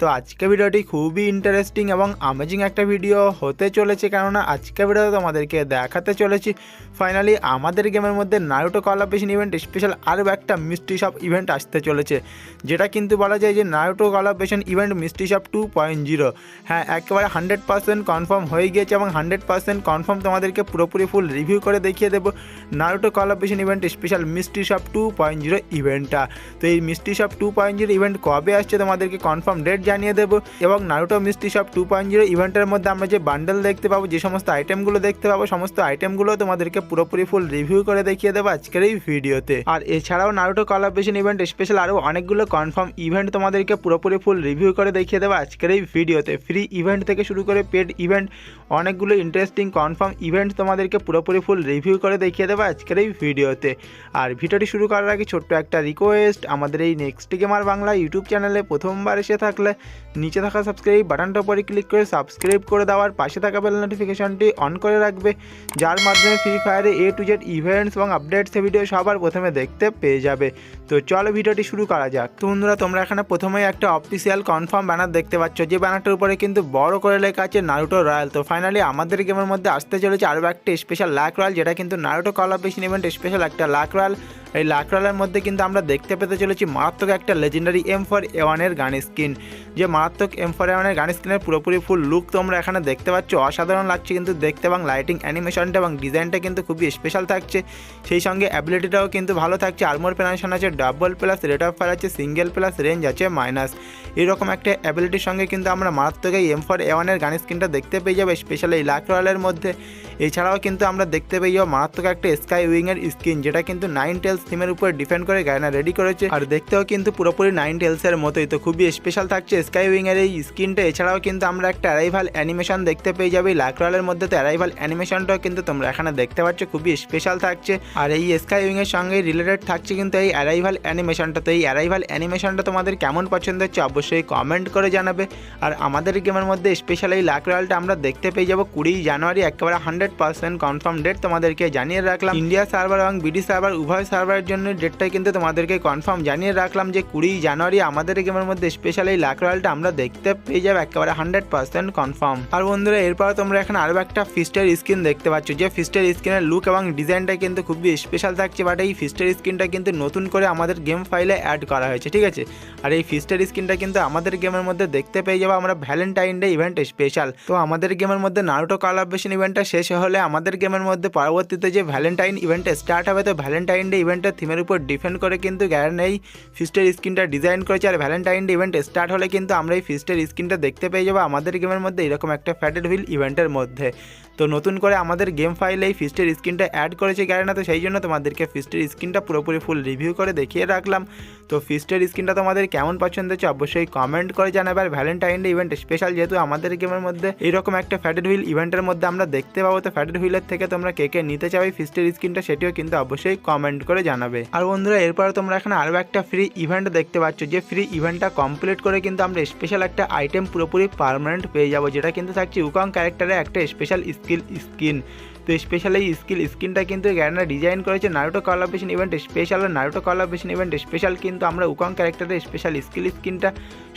তো আজকে ভিডিওটি খুবই ইন্টারেস্টিং এবং আমেজিং একটা ভিডিও হতে চলেছে, কেননা আজকে ভিডিওতে তোমাদেরকে দেখাতে চলেছি ফাইনালি আমাদের গেমের মধ্যে নারুটো কলাপেশন ইভেন্ট স্পেশাল আরও একটা মিস্ট্রি শপ ইভেন্ট আসতে চলেছে, যেটা কিন্তু বলা যায় যে Naruto collaboration event mystery shop two point zero হ্যাঁ একেবারে হান্ড্রেড পার্সেন্ট কনফার্ম হয়ে গিয়েছে এবং হান্ড্রেড পার্সেন্ট কনফার্ম তোমাদেরকে পুরোপুরি ফুল রিভিউ করে দেখিয়ে দেবো Naruto collaboration event special mystery shop two point zero ইভেন্টটা তো এই mystery shop two point zero event কবে আসছে তোমাদেরকে কনফার্ম ডেট জানিয়ে দেবো। এবং Naruto mystery shop two point zero ইভেন্টের মধ্যে আমরা যে বান্ডেল দেখতে পাবো, যে সমস্ত আইটেমগুলো দেখতে পাবো, সমস্ত আইটেমগুলো তোমাদেরকে পুরোপুরি ফুল রিভিউ করে দেখিয়ে দেবো আজকের এই ভিডিওতে আর এছাড়াও নারুটো কলাপেশন ইভেন্ট স্পেশাল আরও অনেকগুলো কনফার্ম ইভেন্ট তোমাদেরকে পুরোপুরি ফুল রিভিউ করে দেখিয়ে দেবো আজকের এই ভিডিওতে ফ্রি ইভেন্ট থেকে শুরু করে পেড ইভেন্ট অনেকগুলো ইন্টারেস্টিং কনফার্ম ইভেন্ট তোমাদেরকে পুরোপুরি ফুল রিভিউ করে দেখিয়ে দেবো আজকের এই ভিডিওতে আর ভিডিওটি শুরু করার আগে ছোট্ট একটা রিকোয়েস্ট আমাদের এই নেক্সট গেমার বাংলা ইউটিউব চ্যানেলে প্রথমবার এসে থাকলে নিচে থাকা সাবস্ক্রাইব বাটনটার উপরে ক্লিক করে সাবস্ক্রাইব করে দেওয়ার পাশে থাকা বেল নোটিফিকেশনটি অন করে রাখবে, যার মাধ্যমে ফ্রি ফায়ারে এ টু জেড ইভেন্টস এবং আপডেটস ভিডিও সবার প্রথমে দেখতে পেয়ে যাবে। তো চলো ভিডিওটি শুরু করা যাক। তো বন্ধুরা, তোমরা এখানে প্রথমেই একটা অফিসিয়াল কনফার্ম ব্যানার দেখতে পাচ্ছ। যে ব্যানারটার উপরে কিন্তু বড় করে লেখা আছে নারুটো রয়্যাল তো ফাইনালি আমাদের গেমের মধ্যে আসতে চলেছে আরও একটা স্পেশাল লাক রয়্যাল যেটা কিন্তু নারুটো কলাপেশন ইভেন্ট স্পেশাল একটা লাক রয়্যাল এই লাকরালের মধ্যে কিন্তু আমরা দেখতে পেতে চলেছি মারাত্মক একটা লেজেন্ডারি এম ফর এওয়ানের গান স্কিন যে মারাত্মক এম ফর এওয়ানের গান স্কিনের পুরোপুরি ফুল লুক তোমরা এখানে দেখতে পাচ্ছ। অসাধারণ লাগছে কিন্তু দেখতে এবং লাইটিং অ্যানিমেশনটা এবং ডিজাইনটা কিন্তু খুবই স্পেশাল থাকছে। সেই সঙ্গে অ্যাবিলিটিটাও কিন্তু ভালো থাকছে। আর্মোর পেনাশন আছে double plus rate of fire আছে সিঙ্গেল প্লাস রেঞ্জ আছে মাইনাস এরকম একটা অ্যাবিলিটির সঙ্গে কিন্তু আমরা মারাত্মক এই এম ফর এওয়ানের গান স্কিনটা দেখতে পেয়ে যাব স্পেশাল এই লাক রয়্যালের মধ্যে। এছাড়াও কিন্তু আমরা দেখতে পেয়ে যাব মারাত্মক একটা স্কাই উইংয়ের স্কিন যেটা কিন্তু নাইন টেলস থিমের উপর ডিপেন্ড করে গায়না রেডি করেছে। আর দেখতেও কিন্তু পুরোপুরি নাইন টেলসের মতোই। তো খুবই স্পেশাল থাকছে স্কাই উইংয়ের এই স্কিনটা এছাড়াও কিন্তু আমরা একটা অ্যারাইভাল অ্যানিমেশন দেখতে পেয়ে যাবে। লাক রয়্যালের মধ্যে তো অ্যারাইভাল অ্যানিমেশনটাও কিন্তু তোমরা এখানে দেখতে পাচ্ছ। খুবই স্পেশাল থাকছে। আর এই স্কাই উইংয়ের সঙ্গে রিলেটেড থাকছে কিন্তু এই অ্যারাইভাল অ্যানিমেশনটা তো এই অ্যারাইভাল অ্যানিমেশনটা তোমাদের কেমন পছন্দ হচ্ছে অবশ্যই কমেন্ট করে জানাবে। আর আমাদের গেমের মধ্যে স্পেশাল এই লাক রয়্যালটা আমরা দেখতে পেয়ে যাব কুড়ি জানুয়ারি। একেবারে হান্ড্রেড পার্সেন্ট কনফার্ম ডেট তোমাদেরকে জানিয়ে রাখলাম। ইন্ডিয়া সার্ভার এবং বিডি সার্ভার উভয় সার্ভারের জন্য ডেটটাই কিন্তু তোমাদেরকে কনফার্ম জানিয়ে রাখলাম যে কুড়ি জানুয়ারি আমাদের গেমের মধ্যে স্পেশাল এই লাক রয়্যালটা আমরা দেখতে পেয়ে যাব, একেবারে হান্ড্রেড পার্সেন্ট কনফার্ম আর বন্ধুরা, এরপর তোমরা এখানে আরও একটা ফিস্টের স্ক্রিন দেখতে পাচ্ছ, যে ফিস্টের স্ক্রিনের লুক এবং ডিজাইনটা কিন্তু খুবই স্পেশাল থাকছে বাট এই ফিস্টের স্ক্রিনটা কিন্তু নতুন করে আমাদের গেম ফাইলে অ্যাড করা হয়েছে, ঠিক আছে? আর এই ফিস্টের স্ক্রিনটা কিন্তু আমাদের গেমের মধ্যে দেখতে পেয়ে যাব, আমরা ভ্যালেন্টাইন ডে ইভেন্ট স্পেশাল তো আমাদের গেমের মধ্যে নারুটো কলাবেশন ইভেন্টটা শেষ হলে আমাদের গেমের মধ্যে পরবর্তীতে যে ভ্যালেন্টাইন ইভেন্টে স্টার্ট হবে, তো ভ্যালেন্টাইন ডে ইভেন্টের থিমের উপর ডিপেন্ড করে কিন্তু গ্যারেন এই ফিস্টের স্ক্রিনটা ডিজাইন করেছে। আর ভ্যালেন্টাইন ইভেন্ট স্টার্ট হলে কিন্তু আমরা এই ফিস্টের স্ক্রিনটা দেখতে পেয়ে যাব আমাদের গেমের মধ্যে এরকম একটা ফ্যাটেড হুইল ইভেন্টের মধ্যে। তো নতুন করে আমাদের গেম ফাইলে এই ফিস্টের স্ক্রিনটা অ্যাড করেছে গ্যারেনা তো সেই জন্য তোমাদেরকে ফিস্টের স্ক্রিনটা পুরোপুরি ফুল রিভিউ করে দেখিয়ে রাখলাম। তো ফিস্টের স্ক্রিনটা তোমাদের কেমন পছন্দ হচ্ছে অবশ্যই কমেন্ট করে জানাবে। আর ভ্যালেন্টাইন ডে ইভেন্ট স্পেশাল যেহেতু আমাদের গেমের মধ্যে এরকম একটা ফ্যাটেড হুইল ইভেন্টের মধ্যে আমরা দেখতে পাবো, তো ফ্যাটেড হুইলের থেকে তোমরা কে কে নিতে চাও এই ফিস্টের স্ক্রিনটা সেটিও কিন্তু অবশ্যই কমেন্ট করে জানাবে। আর বন্ধুরা, এরপর তোমরা এখানে আরও একটা ফ্রি ইভেন্ট দেখতে পাচ্ছ, যে ফ্রি ইভেন্টটা কমপ্লিট করে কিন্তু আমরা স্পেশাল একটা আইটেম পুরোপুরি পারমানেন্ট পেয়ে যাব, যেটা কিন্তু থাকছে উকং ক্যারেক্টারে একটা স্পেশাল স্কিল স্কিন। তো স্পেশাল এই স্কিল স্কিনটা কিন্তু গ্যারেনা ডিজাইন করেছে নারুটো কলাবেশন ইভেন্ট স্পেশাল আর নারুটো কলাবেশন ইভেন্ট স্পেশাল কিন্তু আমরা উকং ক্যারেক্টারের স্পেশাল স্কিল স্কিনটা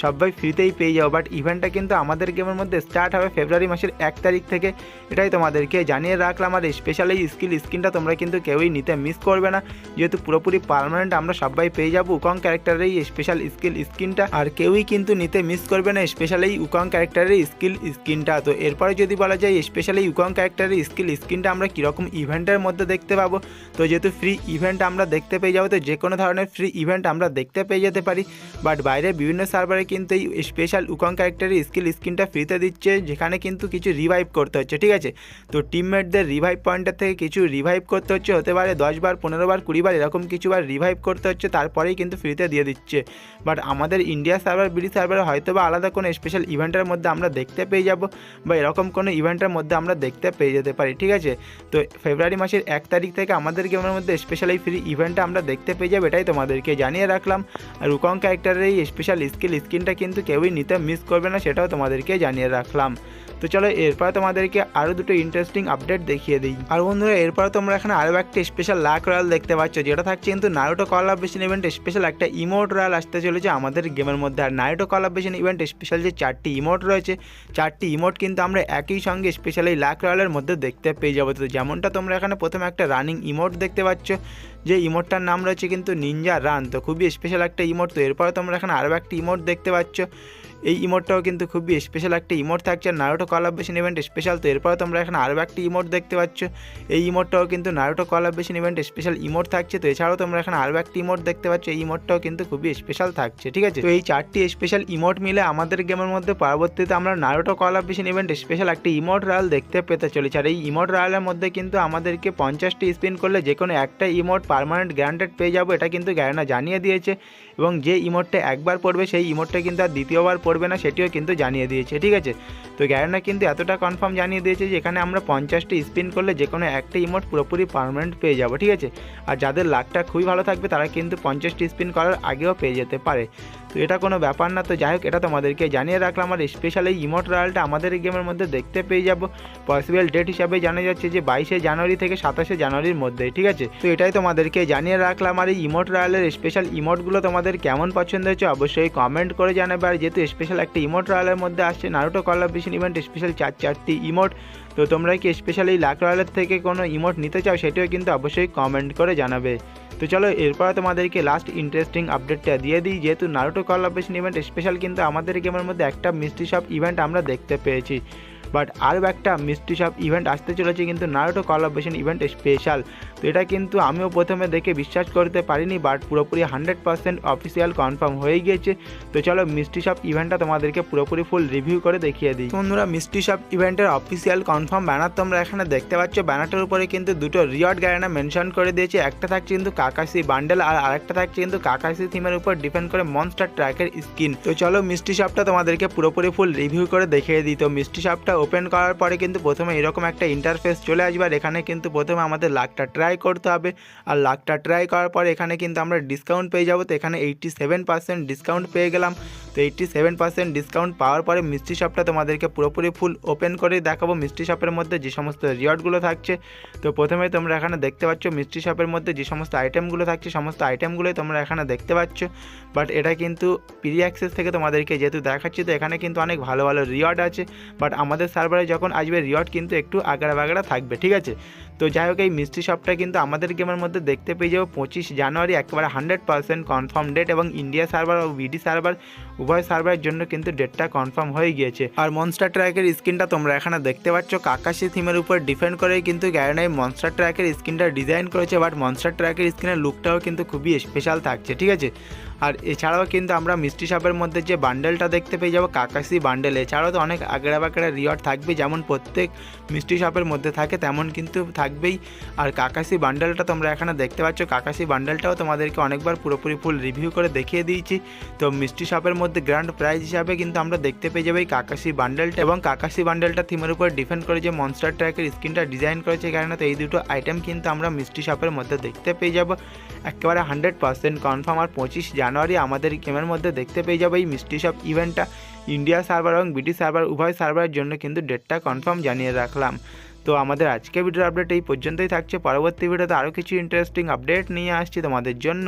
সবাই ফ্রিতেই পেয়ে যাব। বাট ইভেন্টটা কিন্তু আমাদের গেমের মধ্যে স্টার্ট হবে ফেব্রুয়ারি মাসের এক তারিখ থেকে। এটাই তোমাদেরকে জানিয়ে রাখলাম। আর স্পেশাল এই স্কিল স্কিনটা তোমরা কিন্তু কেউই নিতে মিস করবে না। যেহেতু পুরোপুরি পারমানেন্ট আমরা সবাই পেয়ে যাব উকং ক্যারেক্টারের এই স্পেশাল স্কিল স্কিনটা আর কেউই কিন্তু নিতে মিস করবে না স্পেশাল এই উকং ক্যারেক্টারের স্কিল স্কিনটা তো এরপরে যদি বলা যায় স্পেশাল এই উকং ক্যারেক্টারের স্কিল স্কিনটা আমরা কীরকম ইভেন্টের মধ্যে দেখতে পাবো? তো যেহেতু ফ্রি ইভেন্ট আমরা দেখতে পেয়ে যাব, তো যে কোনো ধরনের ফ্রি ইভেন্ট আমরা দেখতে পেয়ে যেতে পারি। বাট বাইরে বিভিন্ন সার্ভারে কিন্তু এই স্পেশাল উকং ক্যারেক্টারের স্কিল স্কিনটা ফ্রিতে দিচ্ছে, যেখানে কিন্তু কিছু রিভাইভ করতে হচ্ছে, ঠিক আছে? তো টিমমেটদের রিভাইভ পয়েন্টের থেকে কিছু রিভাইভ করতে হচ্ছে, হতে পারে দশ বার, পনেরো বার, কুড়ি বার, এরকম কিছু বার রিভাইভ করতে হচ্ছে, তারপরেই কিন্তু ফ্রিতে দিয়ে দিচ্ছে। বাট আমাদের ইন্ডিয়া সার্ভার বিডি সার্ভারে হয়তো বা আলাদা কোনো স্পেশাল ইভেন্টের মধ্যে আমরা দেখতে পেয়ে যাব, বা এরকম কোনো ইভেন্টের মধ্যে আমরা দেখতে পেয়ে যেতে পারি, ঠিক আছে? তো ফেব্রুয়ারি মাসের এক তারিখ থেকে আমাদের গেমের মধ্যে স্পেশাল এই ফ্রি ইভেন্টটা আমরা দেখতে পেয়ে যাব, এটাই তোমাদেরকে জানিয়ে রাখলাম। আর রুকং ক্যারেক্টারের এই স্পেশাল স্কিল স্কিনটা কিন্তু কেউই নিতে মিস করবে না, সেটাও তোমাদেরকে জানিয়ে রাখলাম। তো চলো এরপরে তোমাদেরকে আরও দুটো ইন্টারেস্টিং আপডেট দেখিয়ে দিই। আর বন্ধুরা, এরপরে তোমরা এখানে আরও একটা স্পেশাল লাক রয়্যাল দেখতে পাচ্ছ, যেটা থাকছে কিন্তু নারুটো কলাবেশন ইভেন্ট স্পেশাল একটা ইমোট রয়্যাল আসতে চলেছে আমাদের গেমের মধ্যে। আর নারুটো কলাবেশন ইভেন্ট স্পেশাল যে চারটি ইমোট রয়েছে, চারটি ইমোট কিন্তু আমরা একই সঙ্গে স্পেশাল এই লাক রয়্যালের মধ্যে দেখতে পেয়ে যাব। তো যেমনটা তোমরা এখানে প্রথমে একটা রানিং ইমোট দেখতে পাচ্ছ, যে ইমোটটার নাম রয়েছে কিন্তু নিনজা রান তো খুবই স্পেশাল একটা ইমোট তো এরপরে তোমরা এখানে আরও একটা ইমোট দেখতে পাচ্ছ এই ইমোটটাও কিন্তু খুবই স্পেশাল একটা ইমোট থাকছে। নারুটো কলাবেশন ইভেন্ট স্পেশাল তো এরপরে তোমরা এখানে আরও একটা ইমোট দেখতে পাচ্ছ। এই ইমোটটাও কিন্তু Naruto collaboration event special emote থাকছে। তো এছাড়াও তোমরা এখানে আরও একটা ইমোট দেখতে পাচ্ছ। এই ইমোটটাও কিন্তু খুবই স্পেশাল থাকছে। ঠিক আছে? তো এই চারটি স্পেশাল ইমোট মিলে আমাদের গেমের মধ্যে পরবর্তীতে আমরা নারুটো কলাবেশন ইভেন্ট স্পেশাল একটা ইমোট রায়াল দেখতে পেতে চলেছি। আর এই ইমোট রায়ালের মধ্যে কিন্তু আমাদেরকে পঞ্চাশটি স্পিন করলে যে কোনো একটা ইমোট পারমানেন্ট গ্যারান্টেড পেয়ে যাব। এটা কিন্তু গ্যারানা জানিয়ে দিয়েছে। এবং যে ইমোটটা একবার পড়বে সেই ইমোটটা কিন্তু আর দ্বিতীয়বার পড়বে না সেটিও কিন্তু জানিয়ে দিয়েছে, ঠিক আছে? তো গ্যারেনা কিন্তু এতটা কনফার্ম জানিয়ে দিয়েছে যে এখানে আমরা পঞ্চাশটি স্পিন করলে যে কোনো একটা ইমোট পুরোপুরি পারমানেন্ট পেয়ে যাব, ঠিক আছে? আর যাদের লাকটা খুবই ভালো থাকবে তারা কিন্তু পঞ্চাশটি স্পিন করার আগেও পেয়ে যেতে পারে। তো এটা কোনো ব্যাপার না। তো যাই হোক, এটা তোমাদেরকে জানিয়ে রাখলাম। আর স্পেশাল এই ইমোট রয়্যালটা আমাদের এই গেমের মধ্যে দেখতে পেয়ে যাব। পসিবল ডেট হিসাবে জানা যাচ্ছে যে বাইশে জানুয়ারি থেকে সাতাশে জানুয়ারির মধ্যে, ঠিক আছে? তো এটাই তোমাদেরকে জানিয়ে রাখলাম। আর এই ইমোট রয়্যালের স্পেশাল ইমোটগুলো তোমাদের কেমন পছন্দ হয়েছে অবশ্যই কমেন্ট করে জানাবে। আর যেহেতু স্পেশাল একটা ইমোট রয়্যালের মধ্যে আসছে নারুটো কলাবেশন ইভেন্ট স্পেশাল চার চারটি ইমোট তো তোমরা কি স্পেশাল এই লাক রয়্যালের থেকে কোনো ইমোট নিতে চাও সেটিও কিন্তু অবশ্যই কমেন্ট করে জানাবে। তো চলো, এরপরে তোমাদেরকে লাস্ট ইন্টারেস্টিং আপডেটটা দিয়ে দিই। যেহেতু নারুটো কলাবেশন ইভেন্ট স্পেশাল কিন্তু আমাদের গেমের মধ্যে একটা মিষ্টি সব ইভেন্ট আমরা দেখতে পেয়েছি। বাট আরও একটা মিষ্টি শপ ইভেন্ট আসতে চলেছে কিন্তু নারুটো কলাবেশন ইভেন্ট স্পেশাল তো এটা কিন্তু আমিও প্রথমে দেখে বিশ্বাস করতে পারিনি বাট পুরোপুরি হান্ড্রেড পার্সেন্ট অফিসিয়াল কনফার্ম হয়ে গিয়েছে। তো চলো মিষ্টি শপ ইভেন্টটা তোমাদেরকে পুরোপুরি ফুল রিভিউ করে দেখিয়ে দিই। বন্ধুরা, মিষ্টি শপ ইভেন্টের অফিসিয়াল কনফার্ম ব্যানার তোমরা এখানে দেখতে পাচ্ছ। ব্যানারটার উপরে কিন্তু দুটো রিয়ড গ্যারেনা মেনশন করে দিয়েছে। একটা থাকছে কিন্তু কাকাশি বান্ডেল আর আরেকটা থাকছে কিন্তু কাকাশি থিমের উপর ডিপেন্ড করে মনস্টার ট্র্যাকের স্কিন তো চলো মিষ্টি শপটা তোমাদেরকে পুরোপুরি ফুল রিভিউ করে দেখিয়ে দিই। তো মিষ্টি শপটা ওপেন করার পরে কিন্তু প্রথমে এরকম একটা ইন্টারফেস চলে আসবে আর এখানে কিন্তু প্রথমে আমাদের লাকটা ট্রাই করতে হবে। আর লাকটা ট্রাই করার পরে এখানে কিন্তু আমরা ডিসকাউন্ট পেয়ে যাব। তো এখানে এইটটি সেভেন পার্সেন্ট ডিসকাউন্ট পেয়ে গেলাম। তো এইটটি সেভেন পার্সেন্ট ডিসকাউন্ট পাওয়ার পরে মিষ্টি শপটা তোমাদেরকে পুরোপুরি ফুল ওপেন করে দেখাবো। মিষ্টি শপের মধ্যে যে সমস্ত রিওয়ার্ডগুলো থাকছে। তো প্রথমে তোমরা এখানে দেখতে পাচ্ছ, মিষ্টি শপের মধ্যে যে সমস্ত আইটেমগুলো থাকছে, সমস্ত আইটেমগুলোই তোমরা এখানে দেখতে পাচ্ছ। বাট এটা কিন্তু প্রি অ্যাক্সেস থেকে তোমাদেরকে যেহেতু দেখাচ্ছি, তো এখানে কিন্তু অনেক ভালো ভালো রিওয়ার্ড আছে। বাট আমাদের সার্ভারে যখন আসবে, রিওয়ার্ড কিন্তু একটু আগাড়া বাগাড়া থাকবে, ঠিক আছে? তো যাই হোক, এই মিষ্টি শপটা কিন্তু আমাদের গেমের মধ্যে দেখতে পেয়ে যাব পঁচিশ জানুয়ারি, একেবারে হান্ড্রেড পার্সেন্ট কনফার্ম ডেট এবং ইন্ডিয়া সার্ভার ও বিডি সার্ভার উভয় সার্ভারের জন্য কিন্তু ডেটটা কনফার্ম হয়ে গিয়েছে। আর মনস্টার ট্র্যাকের স্ক্রিনটা তোমরা এখানে দেখতে পাচ্ছ, কাকাশি থিমের উপর ডিপেন্ড করেই কিন্তু গ্যারেনাই মনস্টার ট্র্যাকের স্ক্রিনটা ডিজাইন করেছে বাট মনস্টার ট্র্যাকের স্ক্রিনের লুকটাও কিন্তু খুবই স্পেশাল থাকছে, ঠিক আছে? আর এছাড়াও কিন্তু আমরা মিষ্টি শপের মধ্যে যে বান্ডেলটা দেখতে পেয়ে যাব কাকাশি বান্ডেল এছাড়াও তো অনেক আগড়া বাগড়া রিওয়ার্ড থাকবে যেমন প্রত্যেক মিষ্টি শপের মধ্যে থাকে, তেমন কিন্তু থাকবেই। আর কাকাশি বান্ডেলটা তোমরা এখানে দেখতে পাচ্ছ কাকাশি বান্ডেলটাও তোমাদেরকে অনেকবার পুরোপুরি ফুল রিভিউ করে দেখিয়ে দিয়েছি। তো মিষ্টি শপের মধ্যে গ্র্যান্ড প্রাইজ হিসাবে কিন্তু আমরা দেখতে পেয়ে যাব এই কাকাশি বান্ডেলটা এবং কাকাশি বান্ডেলটা থিমের উপর ডিপেন্ড করে যে মনস্টার ট্র্যাকের স্ক্রিনটা ডিজাইন করেছে কারণে তো এই দুটো আইটেম কিন্তু আমরা মিষ্টি শপের মধ্যে দেখতে পেয়ে যাব। একেবারে হান্ড্রেড পার্সেন্ট কনফার্ম আর পঁচিশ জানুয়ারি আমাদের গেমের মধ্যে দেখতে পেয়ে যাব এই মিষ্টি শপ ইভেন্টটা ইন্ডিয়া সার্ভার এবং ব্রিটিশ সার্ভার উভয় সার্ভারের জন্য কিন্তু ডেটটা কনফার্ম জানিয়ে রাখলাম। তো আমাদের আজকে ভিডিওর আপডেট এই পর্যন্তই থাকছে। পরবর্তী ভিডিওতে আরও কিছু ইন্টারেস্টিং আপডেট নিয়ে আসছি তোমাদের জন্য।